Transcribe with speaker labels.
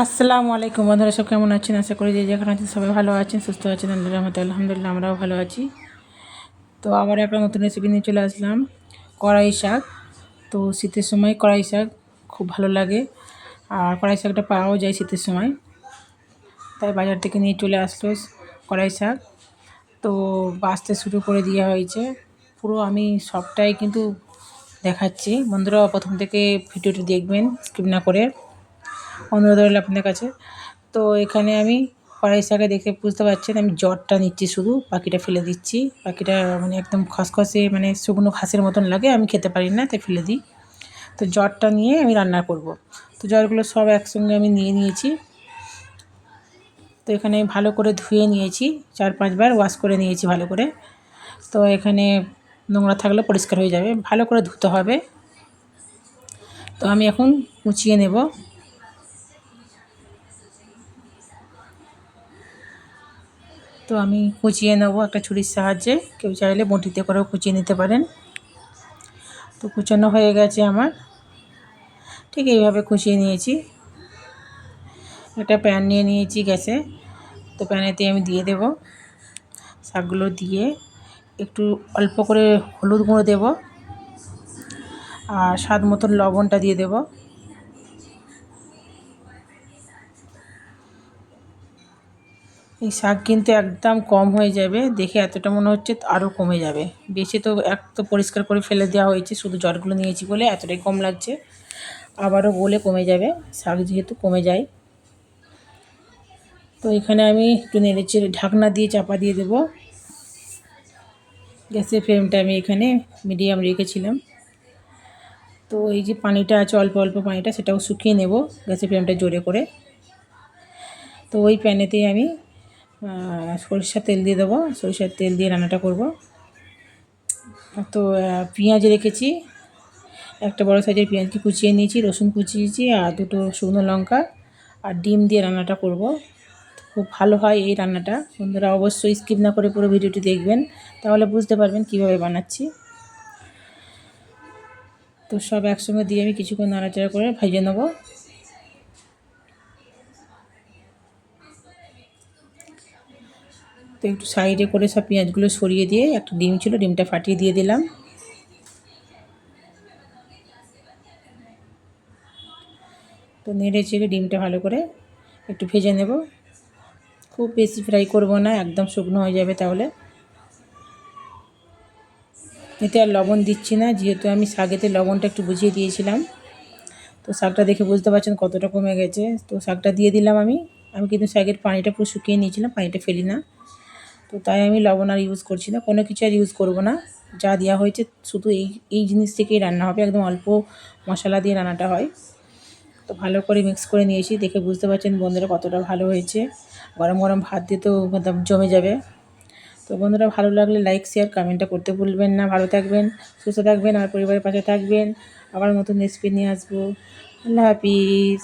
Speaker 1: আসসালামু আলাইকুম বন্ধুরা, সব কেমন আছেন? আশা করি যে যেখানে আছেন সবাই ভালো আছেন, সুস্থ আছেন আল্লাহ আলহামদুলিল্লাহ, আমরাও ভালো আছি। তো আবার একটা নতুন রেসিপি নিয়ে চলে আসলাম, কড়াই শাক। তো শীতের সময় কড়াই শাক খুব ভালো লাগে, আর কড়াই শাকটা পাওয়াও যায় শীতের সময়। তাই বাজার থেকে নিয়ে চলে আসলো কড়াই শাক। তো বাঁচতে শুরু করে দেওয়া হয়েছে। পুরো আমি সবটাই কিন্তু দেখাচ্ছি। বন্ধুরা, প্রথম থেকে ভিডিওটি দেখবেন, স্কিপ না করে। অনুরোধ রইল আপনাদের কাছে। তো এখানে আমি কড়াই শাকে দেখে বুঝতে পারছেন, আমি জটটা নিচ্ছি শুধু পাখিটা ফেলে দিচ্ছি। পাখিটা মানে একদম খসখসে মানে শুকনো ঘাসের মতন লাগে, আমি খেতে পারি না, তাই ফেলে দিই। তো জটটা নিয়ে আমি রান্না করব। তো জলগুলো সব একসঙ্গে আমি নিয়ে নিয়েছি। তো এখানে ভালো করে ধুয়ে নিয়েছি, চার পাঁচবার ওয়াশ করে নিয়েছি ভালো করে। তো এখানে নোংরা থাকলে পরিষ্কার হয়ে যাবে, ভালো করে ধুতে হবে। তো আমি এখন কুচিয়ে নেব। তো আমি কুচিয়ে নেব একটা ছুরির সাহায্যে। কেউ চাইলে বটিতে করেও কুচিয়ে নিতে পারেন। তো কুচানো হয়ে গেছে আমার। ঠিক এইভাবে কুচিয়ে নিয়েছি। একটা প্যান নিয়ে নিয়েছি গ্যাসে। তো প্যানেতে আমি দিয়ে দেব। শাকগুলো দিয়ে একটু অল্প করে হলুদ গুঁড়ো দেব। আর স্বাদ মতন লবণটা দিয়ে দেবো। এই শাক কিন্তু একদম কম হয়ে যাবে। দেখে এতটা মনে হচ্ছে আরও কমে যাবে। বেশি তো এক তো পরিষ্কার করে ফেলে দেওয়া হয়েছে, শুধু জটগুলো নিয়েছি বলে এতটাই কম লাগছে। আবারও বলে কমে যাবে, শাক যেহেতু কমে যায়। তো এখানে আমি একটু নেড়েচে ঢাকনা দিয়ে চাপা দিয়ে দেবো। গ্যাসের ফ্লেমটা আমি এখানে মিডিয়াম রেখেছিলাম। তো এই যে পানিটা আছে, অল্প অল্প পানিটা, সেটাও শুকিয়ে নেব গ্যাসের ফ্লেমটা জোরে করে। তো ওই প্যানেতেই আমি সরিষার তেল দিয়ে দেবো। সরিষার তেল দিয়ে রান্নাটা করব। তো পেঁয়াজ রেখেছি। একটা বড় সাইজের পেঁয়াজকে কুচিয়ে নিয়েছি, রসুন কুচিয়েছি আর দুটো শুকনো লঙ্কা আর ডিম দিয়ে রান্নাটা করব। খুব ভালো হয় এই রান্নাটা। বন্ধুরা অবশ্যই স্কিপ না করে পুরো ভিডিওটি দেখবেন, তাহলে বুঝতে পারবেন কীভাবে বানাচ্ছি। তো সব একসঙ্গে দিয়ে আমি কিছুক্ষণ নাড়াচাড়া করে ভেজে নেব। তো একটু সাইডে করে সব পেঁয়াজগুলো সরিয়ে দিয়ে একটা ডিম ছিল, ডিমটা ফাটিয়ে দিয়ে দিলাম। তো নেড়ে চেড়ে ডিমটা ভালো করে একটু ভেজে নেব। খুব বেশি ফ্রাই করব না, একদম শুকনো হয়ে যাবে তাহলে। এতে আর লবণ দিচ্ছি না, যেহেতু আমি শাকেতে লবণটা একটু বুঝিয়ে দিয়েছিলাম। তো শাকটা দেখে বুঝতে পারছেন কতটা কমে গেছে। তো শাকটা দিয়ে দিলাম আমি। আমি কিন্তু শাকের পানিটা পুরো শুকিয়ে নিয়েছিলাম, পানিটা ফেলি না। তো তাই আমি লবণ আর ইউজ করছি না। কোনো কিছু আর ইউজ করব না। যা দেওয়া হয়েছে শুধু এই এই জিনিস থেকেই রান্না হবে। একদম অল্প মশলা দিয়ে রান্নাটা হয়। তো ভালো করে মিক্স করে নিয়েছি। দেখে বুঝতে পারছেন বন্ধুরা কতটা ভালো হয়েছে। গরম গরম ভাত দিয়ে তো জমে যাবে। তো বন্ধুরা ভালো লাগলে লাইক শেয়ার কমেন্টটা করতে ভুলবেন না। ভালো থাকবেন, সুস্থ থাকবেন, আমার পরিবারের পাশে থাকবেন। আবার নতুন রেসিপি নিয়ে আসব। আল্লাহ হাফিজ।